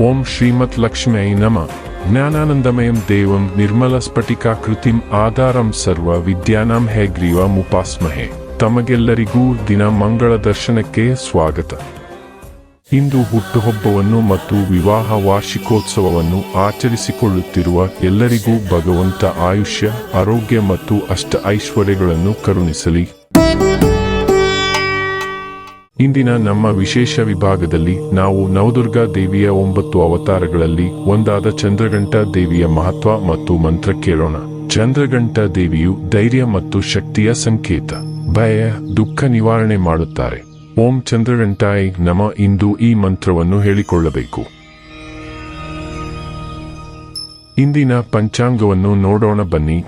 ಓಂ ಶ್ರೀಮತ್ ಲಕ್ಷ್ಮೈ ನಮ. ಜ್ಞಾನಾನಂದಮಯಂ ದೇವಂ ನಿರ್ಮಲ ಸ್ಫಟಿಕಾಕೃತಿಂ ಆಧಾರಂ ಸರ್ವ ವಿದ್ಯಾನಾಂ ಹೇಗ್ರೀವಮುಪಾಸ್ಮಹೆ ತಮಗೆಲ್ಲರಿಗೂ ದಿನ ಮಂಗಳ ದರ್ಶನಕ್ಕೆ ಸ್ವಾಗತ. ಇಂದು ಹುಟ್ಟುಹಬ್ಬವನ್ನು ಮತ್ತು ವಿವಾಹ ವಾರ್ಷಿಕೋತ್ಸವವನ್ನು ಆಚರಿಸಿಕೊಳ್ಳುತ್ತಿರುವ ಎಲ್ಲರಿಗೂ ಭಗವಂತ ಆಯುಷ್ಯ, ಆರೋಗ್ಯ ಮತ್ತು ಅಷ್ಟ ಐಶ್ವರ್ಯಗಳನ್ನು ಕರುಣಿಸಲಿ. ಇಂದಿನ ನಮ್ಮ ವಿಶೇಷ ವಿಭಾಗದಲ್ಲಿ ನಾವು ನವದುರ್ಗಾ ದೇವಿಯ ಒಂಬತ್ತು ಅವತಾರಗಳಲ್ಲಿ ಒಂದಾದ ಚಂದ್ರಗಂಟ ದೇವಿಯ ಮಹತ್ವ ಮತ್ತು ಮಂತ್ರ ಕೇಳೋಣ. ಚಂದ್ರಗಂಟ ದೇವಿಯು ಧೈರ್ಯ ಮತ್ತು ಶಕ್ತಿಯ ಸಂಕೇತ. ಭಯ, ದುಃಖ ನಿವಾರಣೆ ಮಾಡುತ್ತಾರೆ. ಓಂ ಚಂದ್ರಗಂಟಾಯ್ ನಮ ಇಂದು ಈ ಮಂತ್ರವನ್ನು ಹೇಳಿಕೊಳ್ಳಬೇಕು. ಇಂದಿನ ಪಂಚಾಂಗವನ್ನು ನೋಡೋಣ ಬನ್ನಿ.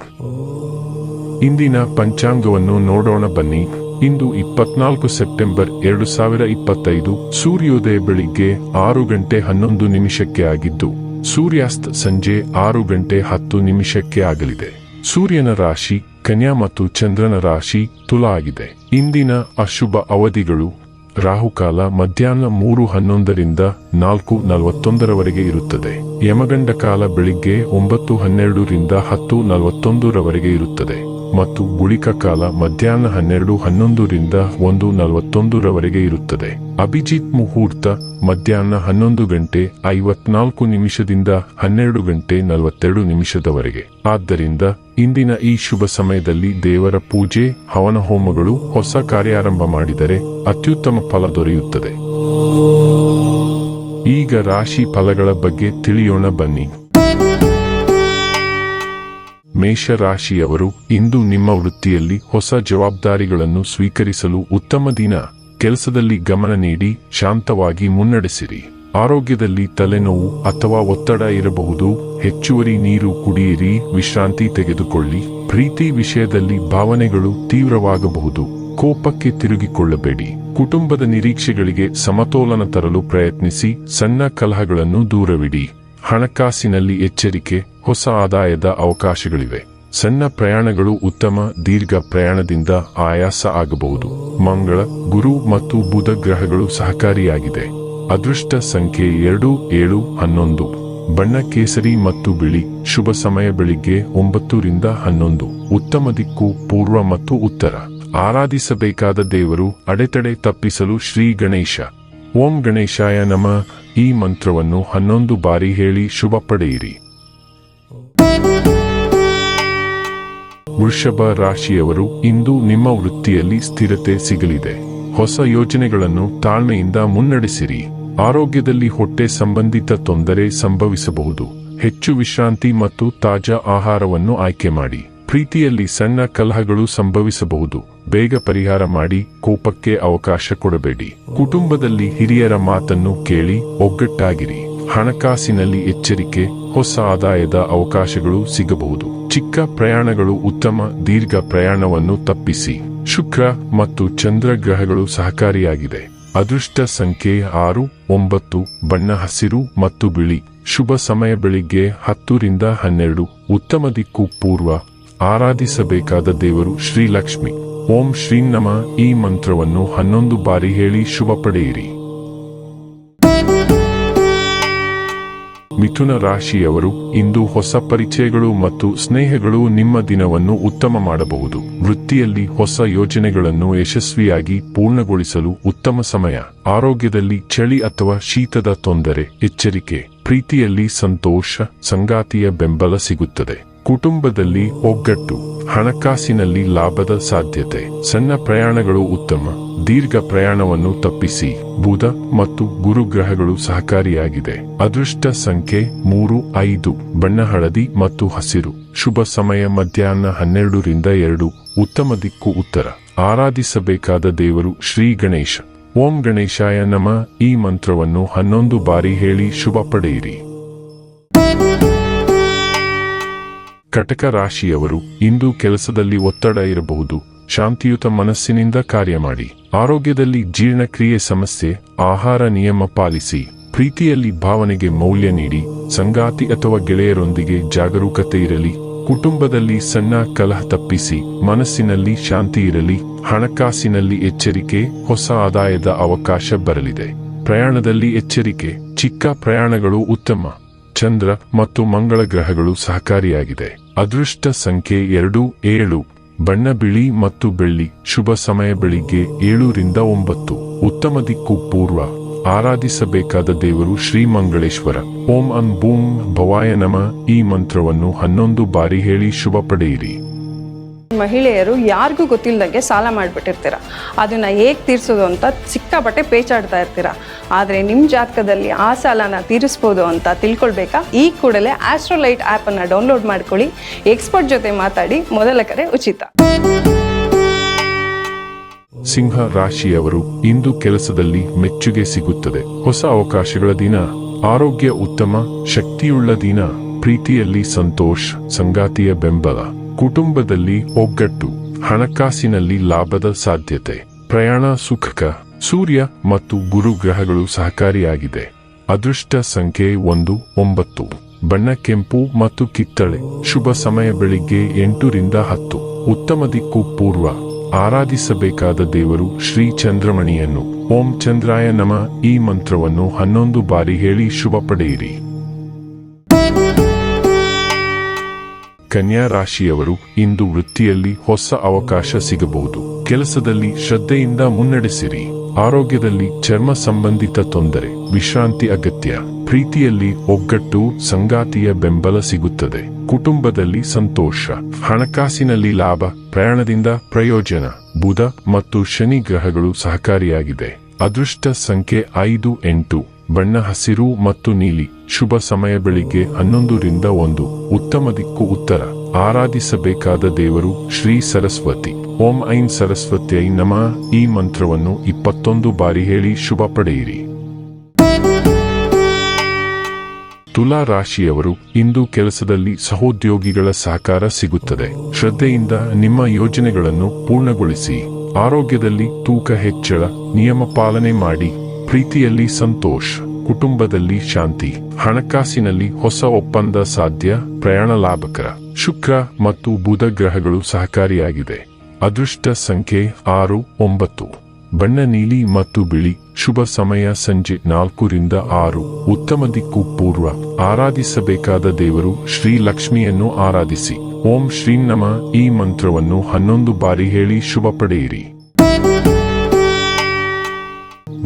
ಇಂದಿನ ಪಂಚಾಂಗವನ್ನು ನೋಡೋಣ ಬನ್ನಿ. ಇಂದು ಇಪ್ಪತ್ನಾಲ್ಕು ಸೆಪ್ಟೆಂಬರ್ ಎರಡು ಸಾವಿರ ಇಪ್ಪತ್ತೈದು, ಸೂರ್ಯೋದಯ ಬೆಳಿಗ್ಗೆ ಆರು ಗಂಟೆ ಹನ್ನೊಂದು ನಿಮಿಷಕ್ಕೆ ಆಗಿದ್ದು, ಸೂರ್ಯಾಸ್ತ ಸಂಜೆ ಆರು ಗಂಟೆ ಹತ್ತು ನಿಮಿಷಕ್ಕೆ ಆಗಲಿದೆ. ಸೂರ್ಯನ ರಾಶಿ, ಕನ್ಯಾ ಮತ್ತು ಚಂದ್ರನ ರಾಶಿ, ತುಲಾ ಆಗಿದೆ. ಇಂದಿನ ಅಶುಭ ಅವಧಿಗಳು, ರಾಹುಕಾಲ ಮಧ್ಯಾಹ್ನ ಮೂರು ಹನ್ನೊಂದರಿಂದ ನಾಲ್ಕು ನಲವತ್ತೊಂದರವರೆಗೆ ಇರುತ್ತದೆ. ಯಮಗಂಡ ಕಾಲ ಬೆಳಿಗ್ಗೆ ಒಂಬತ್ತು ಹನ್ನೆರಡರಿಂದ ಹತ್ತು ನಲವತ್ತೊಂದರವರೆಗೆ ಇರುತ್ತದೆ. ಮತ್ತು ಗುಳಿಕ ಕಾಲ ಮಧ್ಯಾಹ್ನ ಹನ್ನೆರಡು ಹನ್ನೊಂದರಿಂದ ಒಂದು ನಲವತ್ತೊಂದರವರೆಗೆ ಇರುತ್ತದೆ. ಅಭಿಜಿತ್ ಮುಹೂರ್ತ ಮಧ್ಯಾಹ್ನ ಹನ್ನೊಂದು ಗಂಟೆ ಐವತ್ನಾಲ್ಕು ನಿಮಿಷದಿಂದ ಹನ್ನೆರಡು ಗಂಟೆ ನಲವತ್ತೆರಡು ನಿಮಿಷದವರೆಗೆ. ಆದ್ದರಿಂದ ಇಂದಿನ ಈ ಶುಭ ಸಮಯದಲ್ಲಿ ದೇವರ ಪೂಜೆ, ಹವನ ಹೋಮಗಳು ಹೊಸ ಕಾರ್ಯಾರಂಭ ಮಾಡಿದರೆ ಅತ್ಯುತ್ತಮ ಫಲ ದೊರೆಯುತ್ತದೆ. ಈಗ ರಾಶಿ ಫಲಗಳ ಬಗ್ಗೆ ತಿಳಿಯೋಣ ಬನ್ನಿ. ಮೇಷರಾಶಿಯವರು ಇಂದು ನಿಮ್ಮ ವೃತ್ತಿಯಲ್ಲಿ ಹೊಸ ಜವಾಬ್ದಾರಿಗಳನ್ನು ಸ್ವೀಕರಿಸಲು ಉತ್ತಮ ದಿನ. ಕೆಲಸದಲ್ಲಿ ಗಮನ ನೀಡಿ, ಶಾಂತವಾಗಿ ಮುನ್ನಡೆಸಿರಿ. ಆರೋಗ್ಯದಲ್ಲಿ ತಲೆನೋವು ಅಥವಾ ಒತ್ತಡ ಇರಬಹುದು. ಹೆಚ್ಚುವರಿ ನೀರು ಕುಡಿಯಿರಿ, ವಿಶ್ರಾಂತಿ ತೆಗೆದುಕೊಳ್ಳಿ. ಪ್ರೀತಿ ವಿಷಯದಲ್ಲಿ ಭಾವನೆಗಳು ತೀವ್ರವಾಗಬಹುದು. ಕೋಪಕ್ಕೆ ತಿರುಗಿಕೊಳ್ಳಬೇಡಿ. ಕುಟುಂಬದ ನಿರೀಕ್ಷೆಗಳಿಗೆ ಸಮತೋಲನ ತರಲು ಪ್ರಯತ್ನಿಸಿ, ಸಣ್ಣ ಕಲಹಗಳನ್ನು ದೂರವಿಡಿ. ಹಣಕಾಸಿನಲ್ಲಿ ಎಚ್ಚರಿಕೆ ಹೊಸ ಆದಾಯದ ಅವಕಾಶಗಳಿವೆ. ಸಣ್ಣ ಪ್ರಯಾಣಗಳು ಉತ್ತಮ, ದೀರ್ಘ ಪ್ರಯಾಣದಿಂದ ಆಯಾಸ ಆಗಬಹುದು. ಮಂಗಳ, ಗುರು ಮತ್ತು ಬುಧ ಗ್ರಹಗಳು ಸಹಕಾರಿಯಾಗಿದೆ. ಅದೃಷ್ಟ ಸಂಖ್ಯೆ ಎರಡು, ಏಳು, ಹನ್ನೊಂದು. ಬಣ್ಣ ಕೇಸರಿ ಮತ್ತು ಬಿಳಿ, ಶುಭ ಸಮಯ ಬೆಳಿಗ್ಗೆ ಒಂಬತ್ತರಿಂದ ಹನ್ನೊಂದು. ಉತ್ತಮ ದಿಕ್ಕು, ಪೂರ್ವ ಮತ್ತು ಉತ್ತರ. ಆರಾಧಿಸಬೇಕಾದ ದೇವರು ಅಡೆತಡೆ ತಪ್ಪಿಸಲು ಶ್ರೀ ಗಣೇಶ. ಓಂ ಗಣೇಶಾಯ ನಮ. ಈ ಮಂತ್ರವನ್ನು ಹನ್ನೊಂದು ಬಾರಿ ಹೇಳಿ ಶುಭ ಪಡೆಯಿರಿ. ವೃಷಭ ರಾಶಿಯವರು ಇಂದು ನಿಮ್ಮ ವೃತ್ತಿಯಲ್ಲಿ ಸ್ಥಿರತೆ ಸಿಗಲಿದೆ. ಹೊಸ ಯೋಜನೆಗಳನ್ನು ತಾಳ್ಮೆಯಿಂದ ಮುನ್ನಡೆಸಿರಿ. ಆರೋಗ್ಯದಲ್ಲಿ ಹೊಟ್ಟೆ ಸಂಬಂಧಿತ ತೊಂದರೆ ಸಂಭವಿಸಬಹುದು. ಹೆಚ್ಚು ವಿಶ್ರಾಂತಿ ಮತ್ತು ತಾಜಾ ಆಹಾರವನ್ನು ಆಯ್ಕೆ ಮಾಡಿ. ಪ್ರೀತಿಯಲ್ಲಿ ಸಣ್ಣ ಕಲಹಗಳು ಸಂಭವಿಸಬಹುದು. ಬೇಗ ಪರಿಹಾರ ಮಾಡಿ, ಕೋಪಕ್ಕೆ ಅವಕಾಶ ಕೊಡಬೇಡಿ. ಕುಟುಂಬದಲ್ಲಿ ಹಿರಿಯರ ಮಾತನ್ನು ಕೇಳಿ ಒಗ್ಗಟ್ಟಾಗಿರಿ. ಹಣಕಾಸಿನಲ್ಲಿ ಎಚ್ಚರಿಕೆ, ಹೊಸ ಆದಾಯದ ಅವಕಾಶಗಳು ಸಿಗಬಹುದು. ಚಿಕ್ಕ ಪ್ರಯಾಣಗಳು ಉತ್ತಮ ದೀರ್ಘ ಪ್ರಯಾಣವನ್ನು ತಪ್ಪಿಸಿ. ಶುಕ್ರ ಮತ್ತು ಚಂದ್ರ ಗ್ರಹಗಳು ಸಹಕಾರಿಯಾಗಿದೆ. ಅದೃಷ್ಟ ಸಂಖ್ಯೆ ಆರು, ಒಂಬತ್ತು, ಬಣ್ಣ ಹಸಿರು ಮತ್ತು ಬಿಳಿ. ಶುಭ ಸಮಯ ಬೆಳಿಗ್ಗೆ ಹತ್ತರಿಂದ ಹನ್ನೆರಡು. ಉತ್ತಮ ದಿಕ್ಕು ಪೂರ್ವ. ಆರಾಧಿಸಬೇಕಾದ ದೇವರು ಶ್ರೀಲಕ್ಷ್ಮಿ ಓಂ ಶ್ರೀ ನಮ. ಈ ಮಂತ್ರವನ್ನು ಹನ್ನೊಂದು ಬಾರಿ ಹೇಳಿ ಶುಭ ಪಡೆಯಿರಿ. ಮಿಥುನ ರಾಶಿಯವರು ಇಂದು ಹೊಸ ಪರಿಚಯಗಳು ಮತ್ತು ಸ್ನೇಹಗಳು ನಿಮ್ಮ ದಿನವನ್ನು ಉತ್ತಮ ಮಾಡಬಹುದು. ವೃತ್ತಿಯಲ್ಲಿ ಹೊಸ ಯೋಜನೆಗಳನ್ನು ಯಶಸ್ವಿಯಾಗಿ ಪೂರ್ಣಗೊಳಿಸಲು ಉತ್ತಮ ಸಮಯ. ಆರೋಗ್ಯದಲ್ಲಿ ಚಳಿ ಅಥವಾ ಶೀತದ ತೊಂದರೆ. ಎಚ್ಚರಿಕೆ. ಪ್ರೀತಿಯಲ್ಲಿ ಸಂತೋಷ, ಸಂಗಾತಿಯ ಬೆಂಬಲ ಸಿಗುತ್ತದೆ. ಕುಟುಂಬದಲ್ಲಿ ಒಗ್ಗಟ್ಟು, ಹಣಕಾಸಿನಲ್ಲಿ ಲಾಭದ ಸಾಧ್ಯತೆ. ಸಣ್ಣ ಪ್ರಯಾಣಗಳು ಉತ್ತಮ. ದೀರ್ಘ ಪ್ರಯಾಣವನ್ನು ತಪ್ಪಿಸಿ. ಬುಧ ಮತ್ತು ಗುರು ಗ್ರಹಗಳು ಸಹಕಾರಿಯಾಗಿದೆ. ಅದೃಷ್ಟ ಸಂಖ್ಯೆ ಮೂರು, ಐದು. ಬಣ್ಣ ಹಳದಿ ಮತ್ತು ಹಸಿರು. ಶುಭ ಸಮಯ ಮಧ್ಯಾಹ್ನ ಹನ್ನೆರಡರಿಂದ ಎರಡು. ಉತ್ತಮ ದಿಕ್ಕು ಉತ್ತರ. ಆರಾಧಿಸಬೇಕಾದ ದೇವರು ಶ್ರೀ ಗಣೇಶ. ಓಂ ಗಣೇಶಾಯ ನಮ. ಈ ಮಂತ್ರವನ್ನು ಹನ್ನೊಂದು ಬಾರಿ ಹೇಳಿ ಶುಭ ಪಡೆಯಿರಿ. ಕಟಕ ರಾಶಿಯವರು ಇಂದು ಕೆಲಸದಲ್ಲಿ ಒತ್ತಡ ಇರಬಹುದು. ಶಾಂತಿಯುತ ಮನಸ್ಸಿನಿಂದ ಕಾರ್ಯ ಮಾಡಿ. ಆರೋಗ್ಯದಲ್ಲಿ ಜೀರ್ಣಕ್ರಿಯೆ ಸಮಸ್ಯೆ, ಆಹಾರ ನಿಯಮ ಪಾಲಿಸಿ. ಪ್ರೀತಿಯಲ್ಲಿ ಭಾವನೆಗೆ ಮೌಲ್ಯ ನೀಡಿ. ಸಂಗಾತಿ ಅಥವಾ ಗೆಳೆಯರೊಂದಿಗೆ ಜಾಗರೂಕತೆ ಇರಲಿ. ಕುಟುಂಬದಲ್ಲಿ ಸಣ್ಣ ಕಲಹ ತಪ್ಪಿಸಿ. ಮನಸ್ಸಿನಲ್ಲಿ ಶಾಂತಿ ಇರಲಿ. ಹಣಕಾಸಿನಲ್ಲಿ ಎಚ್ಚರಿಕೆ, ಹೊಸ ಆದಾಯದ ಅವಕಾಶ ಬರಲಿದೆ. ಪ್ರಯಾಣದಲ್ಲಿ ಎಚ್ಚರಿಕೆ. ಚಿಕ್ಕ ಪ್ರಯಾಣಗಳು ಉತ್ತಮ. ಚಂದ್ರ ಮತ್ತು ಮಂಗಳ ಗ್ರಹಗಳು ಸಹಕಾರಿಯಾಗಿದೆ. ಅದೃಷ್ಟ ಸಂಖ್ಯೆ ಎರಡು, ಏಳು. ಬಣ್ಣ ಬಿಳಿ ಮತ್ತು ಬೆಳ್ಳಿ. ಶುಭ ಸಮಯ ಬೆಳಿಗ್ಗೆ ಏಳರಿಂದ ಒಂಬತ್ತು. ಉತ್ತಮ ದಿಕ್ಕು ಪೂರ್ವ. ಆರಾಧಿಸಬೇಕಾದ ದೇವರು ಶ್ರೀ ಮಂಗಳೇಶ್ವರ. ಓಂ ಅಂ ಬೂಂ ಭವಾಯ ನಮ. ಈ ಮಂತ್ರವನ್ನು ಹನ್ನೊಂದು ಬಾರಿ ಹೇಳಿ ಶುಭ ಪಡೆಯಿರಿ. ಮಹಿಳೆಯರು ಯಾರಿಗೂ ಗೊತ್ತಿಲ್ಲದಂಗೆ ಸಾಲ ಮಾಡಿಬಿಟ್ಟಿರ್ತೀರ. ಅದನ್ನ ಹೇಗೆ ತೀರಿಸೋದು ಅಂತ ಸಿಕ್ಕಾಪಟ್ಟೆ ಪೇಚಾಡ್ತಾ ಇರ್ತೀರ. ಆದರೆ ನಿಮ್ಮ ಜಾತಕದಲ್ಲಿ ಆ ಸಾಲನ ತೀರಿಸ್ಬೋದು ಅಂತ ತಿಳ್ಕೊಳ್ಬೇಕಾ? ಈ ಕೂಡಲೇ ಆಸ್ಟ್ರೋಲೈಟ್ ಆ್ಯಪನ್ನು ಡೌನ್ಲೋಡ್ ಮಾಡ್ಕೊಳ್ಳಿ. ಎಕ್ಸ್ಪರ್ಟ್ ಜೊತೆ ಮಾತಾಡಿ, ಮೊದಲ ಕರೆ ಉಚಿತ. ಸಿಂಹ ರಾಶಿಯವರು ಇಂದು ಕೆಲಸದಲ್ಲಿ ಮೆಚ್ಚುಗೆ ಸಿಗುತ್ತದೆ. ಹೊಸ ಅವಕಾಶಗಳ ದಿನ, ಆರೋಗ್ಯ ಉತ್ತಮ, ಶಕ್ತಿಯುಳ್ಳ ದಿನ, ಪ್ರೀತಿಯಲ್ಲಿ ಸಂತೋಷ, ಸಂಗಾತಿಯ ಬೆಂಬಲ. ಕುಟುಂಬದಲ್ಲಿ ಒಗ್ಗಟ್ಟು, ಹಣಕಾಸಿನಲ್ಲಿ ಲಾಭದ ಸಾಧ್ಯತೆ, ಪ್ರಯಾಣ ಸುಖಕ, ಸೂರ್ಯ ಮತ್ತು ಗುರು ಗ್ರಹಗಳು ಸಹಕಾರಿಯಾಗಿದೆ. ಅದೃಷ್ಟ ಸಂಖ್ಯೆ ಒಂದು, ಒಂಬತ್ತು. ಬಣ್ಣ ಕೆಂಪು ಮತ್ತು ಕಿತ್ತಳೆ. ಶುಭ ಸಮಯ ಬೆಳಿಗ್ಗೆ ಎಂಟರಿಂದ ಹತ್ತು. ಉತ್ತಮ ದಿಕ್ಕು ಪೂರ್ವ. ಆರಾಧಿಸಬೇಕಾದ ದೇವರು ಶ್ರೀ ಚಂದ್ರಮಣಿಯನ್ನು. ಓಂ ಚಂದ್ರಾಯ ನಮ. ಈ ಮಂತ್ರವನ್ನು ಹನ್ನೊಂದು ಬಾರಿ ಹೇಳಿ ಶುಭ ಪಡೆಯಿರಿ. ಕನ್ಯಾ ರಾಶಿಯವರು ಇಂದು ವೃತ್ತಿಯಲ್ಲಿ ಹೊಸ ಅವಕಾಶ ಸಿಗಬಹುದು. ಕೆಲಸದಲ್ಲಿ ಶ್ರದ್ಧೆಯಿಂದ ಮುನ್ನಡೆಸಿರಿ. ಆರೋಗ್ಯದಲ್ಲಿ ಚರ್ಮ ಸಂಬಂಧಿತ ತೊಂದರೆ, ವಿಶ್ರಾಂತಿ ಅಗತ್ಯ. ಪ್ರೀತಿಯಲ್ಲಿ ಒಗ್ಗಟ್ಟು, ಸಂಗಾತಿಯ ಬೆಂಬಲ ಸಿಗುತ್ತದೆ. ಕುಟುಂಬದಲ್ಲಿ ಸಂತೋಷ. ಹಣಕಾಸಿನಲ್ಲಿ ಲಾಭ, ಪ್ರಯಾಣದಿಂದ ಪ್ರಯೋಜನ. ಬುಧ ಮತ್ತು ಶನಿ ಗ್ರಹಗಳು ಸಹಕಾರಿಯಾಗಿದೆ. ಅದೃಷ್ಟ ಸಂಖ್ಯೆ ಐದು ಎಂಟು. ಬಣ್ಣ ಹಸಿರು ಮತ್ತು ನೀಲಿ. ಶುಭ ಸಮಯ ಬೆಳಿಗ್ಗೆ ಹನ್ನೊಂದರಿಂದ ಒಂದು. ಉತ್ತಮ ದಿಕ್ಕು ಉತ್ತರ. ಆರಾಧಿಸಬೇಕಾದ ದೇವರು ಶ್ರೀ ಸರಸ್ವತಿ. ಓಂ ಐಂ ಸರಸ್ವತಿಯೈ ನಮ. ಈ ಮಂತ್ರವನ್ನು ಇಪ್ಪತ್ತೊಂದು ಬಾರಿ ಹೇಳಿ ಶುಭ ಪಡೆಯಿರಿ. ತುಲಾ ರಾಶಿಯವರು ಇಂದು ಕೆಲಸದಲ್ಲಿ ಸಹೋದ್ಯೋಗಿಗಳ ಸಹಕಾರ ಸಿಗುತ್ತದೆ. ಶ್ರದ್ಧೆಯಿಂದ ನಿಮ್ಮ ಯೋಜನೆಗಳನ್ನು ಪೂರ್ಣಗೊಳಿಸಿ. ಆರೋಗ್ಯದಲ್ಲಿ ತೂಕ ಹೆಚ್ಚಳ, ನಿಯಮ ಪಾಲನೆ ಮಾಡಿ. ಪ್ರೀತಿಯಲ್ಲಿ ಸಂತೋಷ. ಕುಟುಂಬದಲ್ಲಿ ಶಾಂತಿ, ಹಣಕಾಸಿನಲ್ಲಿ ಹೊಸ ಒಪ್ಪಂದ ಸಾಧ್ಯ, ಪ್ರಯಾಣ ಲಾಭಕರ, ಶುಕ್ರ ಮತ್ತು ಬುಧ ಗ್ರಹಗಳು ಸಹಕಾರಿಯಾಗಿದೆ. ಅದೃಷ್ಟ ಸಂಖ್ಯೆ ಆರು, ಒಂಬತ್ತು. ಬಣ್ಣ ನೀಲಿ ಮತ್ತು ಬಿಳಿ, ಶುಭ ಸಮಯ ಸಂಜೆ ನಾಲ್ಕರಿಂದ ಆರು. ಉತ್ತಮ ದಿಕ್ಕು ಪೂರ್ವ, ಆರಾಧಿಸಬೇಕಾದ ದೇವರು ಶ್ರೀ ಲಕ್ಷ್ಮಿಯನ್ನು ಆರಾಧಿಸಿ. ಓಂ ಶ್ರೀ ನಮ. ಈ ಮಂತ್ರವನ್ನು ಹನ್ನೊಂದು ಬಾರಿ ಹೇಳಿ ಶುಭ ಪಡೆಯಿರಿ.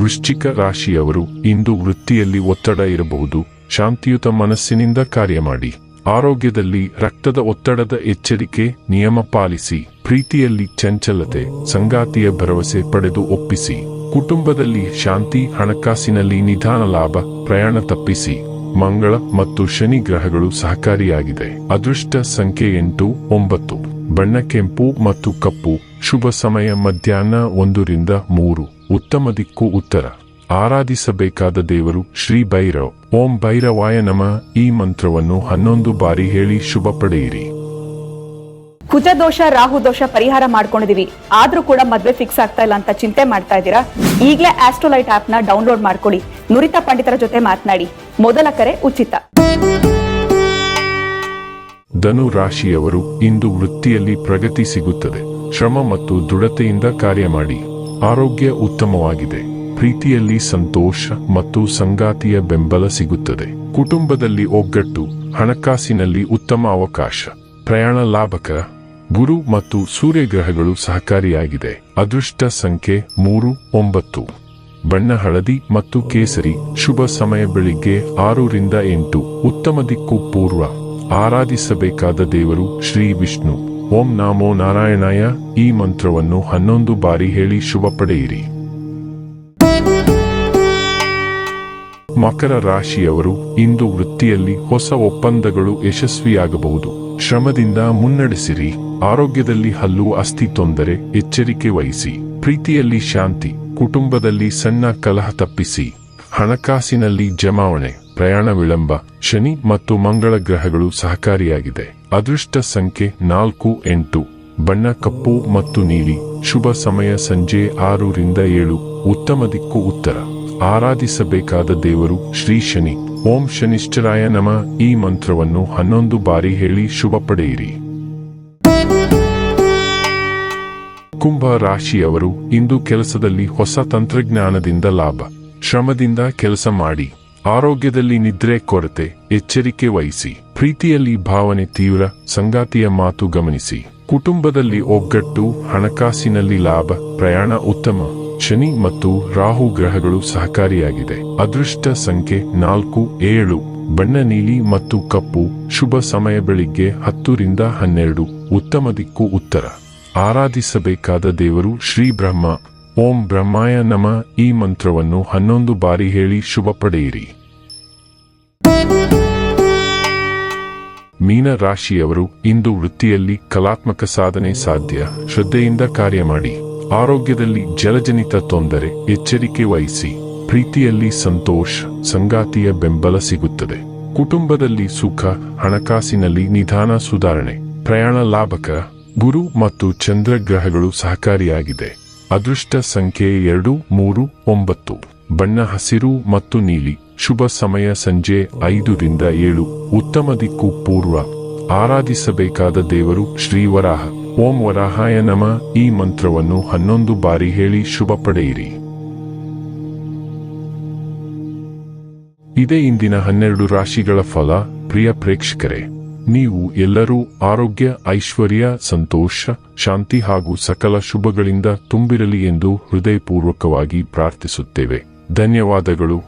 ವೃಶ್ಚಿಕ ರಾಶಿಯವರು ಇಂದು ವೃತ್ತಿಯಲ್ಲಿ ಒತ್ತಡ ಇರಬಹುದು. ಶಾಂತಿಯುತ ಮನಸ್ಸಿನಿಂದ ಕಾರ್ಯ ಮಾಡಿ. ಆರೋಗ್ಯದಲ್ಲಿ ರಕ್ತದ ಒತ್ತಡದ ಎಚ್ಚರಿಕೆ, ನಿಯಮ ಪಾಲಿಸಿ. ಪ್ರೀತಿಯಲ್ಲಿ ಚಂಚಲತೆ, ಸಂಗಾತಿಯ ಭರವಸೆ ಪಡೆದು ಒಪ್ಪಿಸಿ. ಕುಟುಂಬದಲ್ಲಿ ಶಾಂತಿ, ಹಣಕಾಸಿನಲ್ಲಿ ನಿಧಾನ ಲಾಭ, ಪ್ರಯಾಣ ತಪ್ಪಿಸಿ. ಮಂಗಳ ಮತ್ತು ಶನಿ ಗ್ರಹಗಳು ಸಹಕಾರಿಯಾಗಿದೆ. ಅದೃಷ್ಟ ಸಂಖ್ಯೆ ಎಂಟು, ಒಂಬತ್ತು. ಬಣ್ಣ ಕೆಂಪು ಮತ್ತು ಕಪ್ಪು. ಶುಭ ಸಮಯ ಮಧ್ಯಾಹ್ನ ಒಂದರಿಂದ ಮೂರು. ಉತ್ತಮ ದಿಕ್ಕು ಉತ್ತರ. ಆರಾಧಿಸಬೇಕಾದ ದೇವರು ಶ್ರೀ ಭೈರವ್. ಓಂ ಭೈರವಾಯ ನಮ. ಈ ಮಂತ್ರವನ್ನು ಹನ್ನೊಂದು ಬಾರಿ ಹೇಳಿ ಶುಭ ಪಡೆಯಿರಿ. ಕುಜದೋಷ ರಾಹು ದೋಷ ಪರಿಹಾರ ಮಾಡ್ಕೊಂಡಿದೀವಿ. ಆದ್ರೂ ಕೂಡ ಮದ್ವೆ ಫಿಕ್ಸ್ ಆಗ್ತಾ ಇಲ್ಲ ಅಂತ ಚಿಂತೆ ಮಾಡ್ತಾ ಇದ್ದೀರಾ? ಈಗಲೇ ಆಸ್ಟ್ರೋಲೈಟ್ ಆಪ್ನ ಡೌನ್ಲೋಡ್ ಮಾಡ್ಕೊಳ್ಳಿ. ನುರಿತ ಪಂಡಿತರ ಜೊತೆ ಮಾತನಾಡಿ. ಮೊದಲ ಕರೆ ಉಚಿತ. ಧನು ರಾಶಿಯವರು ಇಂದು ವೃತ್ತಿಯಲ್ಲಿ ಪ್ರಗತಿ ಸಿಗುತ್ತದೆ. ಶ್ರಮ ಮತ್ತು ದೃಢತೆಯಿಂದ ಕಾರ್ಯ ಮಾಡಿ. ಆರೋಗ್ಯ ಉತ್ತಮವಾಗಿದೆ. ಪ್ರೀತಿಯಲ್ಲಿ ಸಂತೋಷ ಮತ್ತು ಸಂಗಾತಿಯ ಬೆಂಬಲ ಸಿಗುತ್ತದೆ. ಕುಟುಂಬದಲ್ಲಿ ಒಗ್ಗಟ್ಟು, ಹಣಕಾಸಿನಲ್ಲಿ ಉತ್ತಮ ಅವಕಾಶ. ಪ್ರಯಾಣ ಲಾಭಕ, ಗುರು ಮತ್ತು ಸೂರ್ಯಗ್ರಹಗಳು ಸಹಕಾರಿಯಾಗಿದೆ. ಅದೃಷ್ಟ ಸಂಖ್ಯೆ ಮೂರು, ಒಂಬತ್ತು. ಬಣ್ಣ ಹಳದಿ ಮತ್ತು ಕೇಸರಿ, ಶುಭ ಸಮಯ ಬೆಳಿಗ್ಗೆ ಆರರಿಂದ ಎಂಟು. ಉತ್ತಮ ದಿಕ್ಕು ಪೂರ್ವ. ಆರಾಧಿಸಬೇಕಾದ ದೇವರು ಶ್ರೀ ವಿಷ್ಣು. ಓಂ ನಾಮೋ ನಾರಾಯಣಾಯ. ಈ ಮಂತ್ರವನ್ನು ಹನ್ನೊಂದು ಬಾರಿ ಹೇಳಿ ಶುಭ ಪಡೆಯಿರಿ. ಮಕರ ರಾಶಿಯವರು ಇಂದು ವೃತ್ತಿಯಲ್ಲಿ ಹೊಸ ಒಪ್ಪಂದಗಳು ಯಶಸ್ವಿಯಾಗಬಹುದು. ಶ್ರಮದಿಂದ ಮುನ್ನಡೆಸಿರಿ. ಆರೋಗ್ಯದಲ್ಲಿ ಹಲ್ಲು ಅಸ್ಥಿ ತೊಂದರೆ ಎಚ್ಚರಿಕೆ ವಹಿಸಿ. ಪ್ರೀತಿಯಲ್ಲಿ ಶಾಂತಿ, ಕುಟುಂಬದಲ್ಲಿ ಸಣ್ಣ ಕಲಹ ತಪ್ಪಿಸಿ. ಹಣಕಾಸಿನಲ್ಲಿ ಜಮಾವಣೆ, ಪ್ರಯಾಣ ವಿಳಂಬ, ಶನಿ ಮತ್ತು ಮಂಗಳ ಗ್ರಹಗಳು ಸಹಕಾರಿಯಾಗಿದೆ. ಅದೃಷ್ಟ ಸಂಖ್ಯೆ ನಾಲ್ಕು, ಎಂಟು. ಬಣ್ಣ ಕಪ್ಪು ಮತ್ತು ನೀಲಿ. ಶುಭ ಸಮಯ ಸಂಜೆ ಆರರಿಂದ ಏಳು. ಉತ್ತಮ ದಿಕ್ಕು ಉತ್ತರ. ಆರಾಧಿಸಬೇಕಾದ ದೇವರು ಶ್ರೀ ಶನಿ. ಓಂ ಶನಿಶ್ಚರಾಯ ನಮ. ಈ ಮಂತ್ರವನ್ನು ಹನ್ನೊಂದು ಬಾರಿ ಹೇಳಿ ಶುಭ ಪಡೆಯಿರಿ. ಕುಂಭ ರಾಶಿಯವರು ಇಂದು ಕೆಲಸದಲ್ಲಿ ಹೊಸ ತಂತ್ರಜ್ಞಾನದಿಂದ ಲಾಭ. ಶ್ರಮದಿಂದ ಕೆಲಸ ಮಾಡಿ, ಆರೋಗ್ಯದಲ್ಲಿ ನಿದ್ರೆ ಕೊರತೆ, ಎಚ್ಚರಿಕೆ ವಹಿಸಿ, ಪ್ರೀತಿಯಲ್ಲಿ ಭಾವನೆ ತೀವ್ರ, ಸಂಗಾತಿಯ ಮಾತು ಗಮನಿಸಿ. ಕುಟುಂಬದಲ್ಲಿ ಒಗ್ಗಟ್ಟು, ಹಣಕಾಸಿನಲ್ಲಿ ಲಾಭ, ಪ್ರಯಾಣ ಉತ್ತಮ. ಶನಿ ಮತ್ತು ರಾಹು ಗ್ರಹಗಳು ಸಹಕಾರಿಯಾಗಿದೆ. ಅದೃಷ್ಟ ಸಂಖ್ಯೆ ನಾಲ್ಕು, ಏಳು. ಬಣ್ಣ ನೀಲಿ ಮತ್ತು ಕಪ್ಪು, ಶುಭ ಸಮಯ ಬೆಳಿಗ್ಗೆ ಹತ್ತರಿಂದ ಹನ್ನೆರಡು. ಉತ್ತಮ ದಿಕ್ಕು ಉತ್ತರ. ಆರಾಧಿಸಬೇಕಾದ ದೇವರು ಶ್ರೀ ಬ್ರಹ್ಮ. ಓಂ ಬ್ರಹ್ಮಾಯ ನಮ. ಈ ಮಂತ್ರವನ್ನು ಹನ್ನೊಂದು ಬಾರಿ ಹೇಳಿ ಶುಭ ಪಡೆಯಿರಿ. ಮೀನ ರಾಶಿಯವರು ಇಂದು ವೃತ್ತಿಯಲ್ಲಿ ಕಲಾತ್ಮಕ ಸಾಧನೆ ಸಾಧ್ಯ. ಶ್ರದ್ಧೆಯಿಂದ ಕಾರ್ಯ ಮಾಡಿ. ಆರೋಗ್ಯದಲ್ಲಿ ಜಲಜನಿತ ತೊಂದರೆ ಎಚ್ಚರಿಕೆ ವಹಿಸಿ. ಪ್ರೀತಿಯಲ್ಲಿ ಸಂತೋಷ, ಸಂಗಾತಿಯ ಬೆಂಬಲ ಸಿಗುತ್ತದೆ. ಕುಟುಂಬದಲ್ಲಿ ಸುಖ, ಹಣಕಾಸಿನಲ್ಲಿ ನಿಧಾನ ಸುಧಾರಣೆ, ಪ್ರಯಾಣ ಲಾಭಕ, ಗುರು ಮತ್ತು ಚಂದ್ರ ಗ್ರಹಗಳು ಸಹಕಾರಿಯಾಗಿದೆ. ಅದೃಷ್ಟ ಸಂಖ್ಯೆ ಎರಡು ಮೂರು ಒಂಬತ್ತು. ಬಣ್ಣ ಹಸಿರು ಮತ್ತು ನೀಲಿ. ಶುಭ ಸಮಯ ಸಂಜೆ ಐದರಿಂದ ಏಳು. ಉತ್ತಮ ದಿಕ್ಕು ಪೂರ್ವ. ಆರಾಧಿಸಬೇಕಾದ ದೇವರು ಶ್ರೀ ವರಾಹ ಓಂ ವರಾಹಾಯ ನಮ. ಈ ಮಂತ್ರವನ್ನು ಹನ್ನೊಂದು ಬಾರಿ ಹೇಳಿ ಶುಭ ಪಡೆಯಿರಿ. ಇದೇ ಇಂದಿನ ಹನ್ನೆರಡು ರಾಶಿಗಳ ಫಲ. ಪ್ರಿಯ ಪ್ರೇಕ್ಷಕರೇ ನೀವು ಎಲ್ಲರೂ ಆರೋಗ್ಯ ಐಶ್ವರ್ಯ ಸಂತೋಷ ಶಾಂತಿ ಹಾಗೂ ಸಕಲ ಶುಭಗಳಿಂದ ತುಂಬಿರಲಿ ಎಂದು ಹೃದಯಪೂರ್ವಕವಾಗಿ ಪ್ರಾರ್ಥಿಸುತ್ತೇವೆ. ಧನ್ಯವಾದಗಳು.